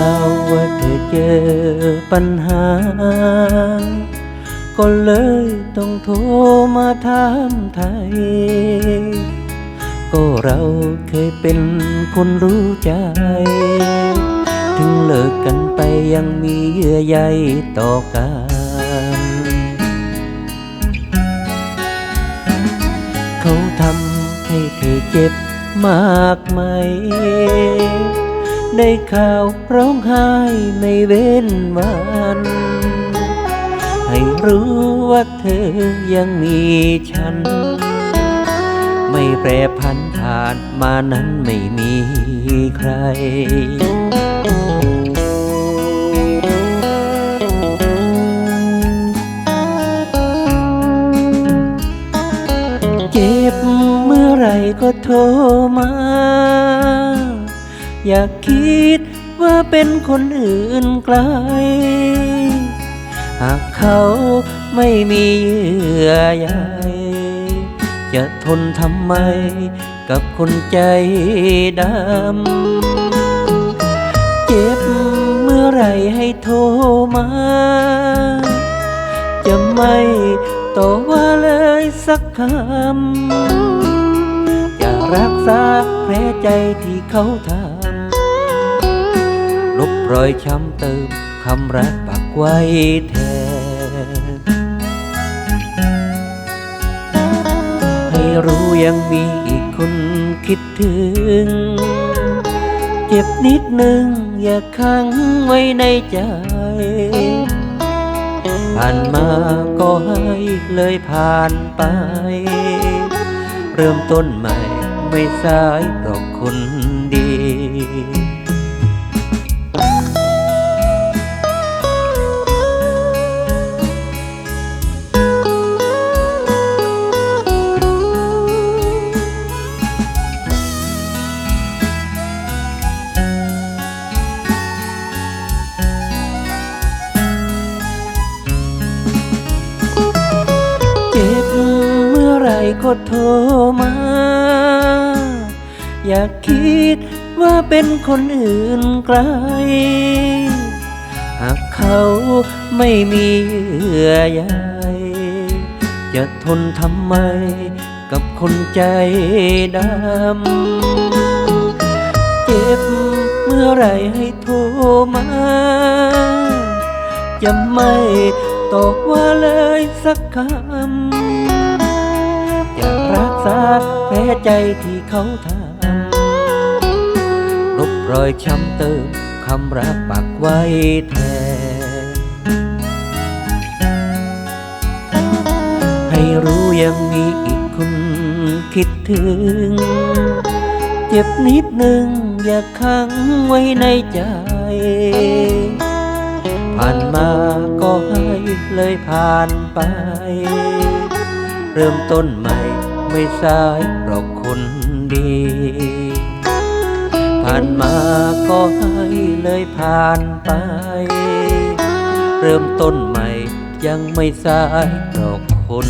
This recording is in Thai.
าวว่าเธอเจอปัญหา ก็เลยต้องโทรมาถามไทย ก็เราเคยเป็นคนรู้ใจ ถึงเลิกกันไปยังมีเยื่อใยต่อกันเขาทำให้เธอเจ็บมากไหม ได้ข่าวร้องไห้ไม่เว้นวัน ให้รู้ว่าเธอยังมีฉัน ไม่แปรพันผ่านมานั้นไม่มีใครเจ็บเมื่อไรก็โทรมา อยากคิดว่าเป็นคนอื่นไกล หากเขาไม่มีเยื่อใยจะทนทำไมกับคนใจดำ เจ็บเมื่อไรให้โทรมา จะไม่ต่อว่าเลยสักคำจะรักษาแผลใจที่เขาทำ บรอยช้ำเติมคำรักปักไว้แทน ให้รู้ยังมีอีกคนคิดถึง เจ็บนิดนึงอย่าขังไว้ในใจ ผ่านมาก็ให้เลยผ่านไป เริ่มต้นใหม่ไม่สายหรอกคน ก็โทรมา อยากคิดว่าเป็นคนอื่นไกล หากเขาไม่มีเยื่อใยจะทนทำไมกับคนใจดำ เจ็บเมื่อไรให้โทรมา จะไม่ตอกว่าเลยสักคำ ษาแผลใจที่เขาทำลบรอยช้ำเติมคำรักปักไว้แทน ให้รู้ยังมีอีกคนคิดถึง เจ็บนิดนึงอย่าขังไว้ในใจ ผ่านมาก็ให้เลยผ่านไป เริ่มต้นใหม่ ไม่สายหรอกคนดี ผ่านมาก็ให้เลยผ่านไป เริ่มต้นใหม่ยังไม่สายหรอกคน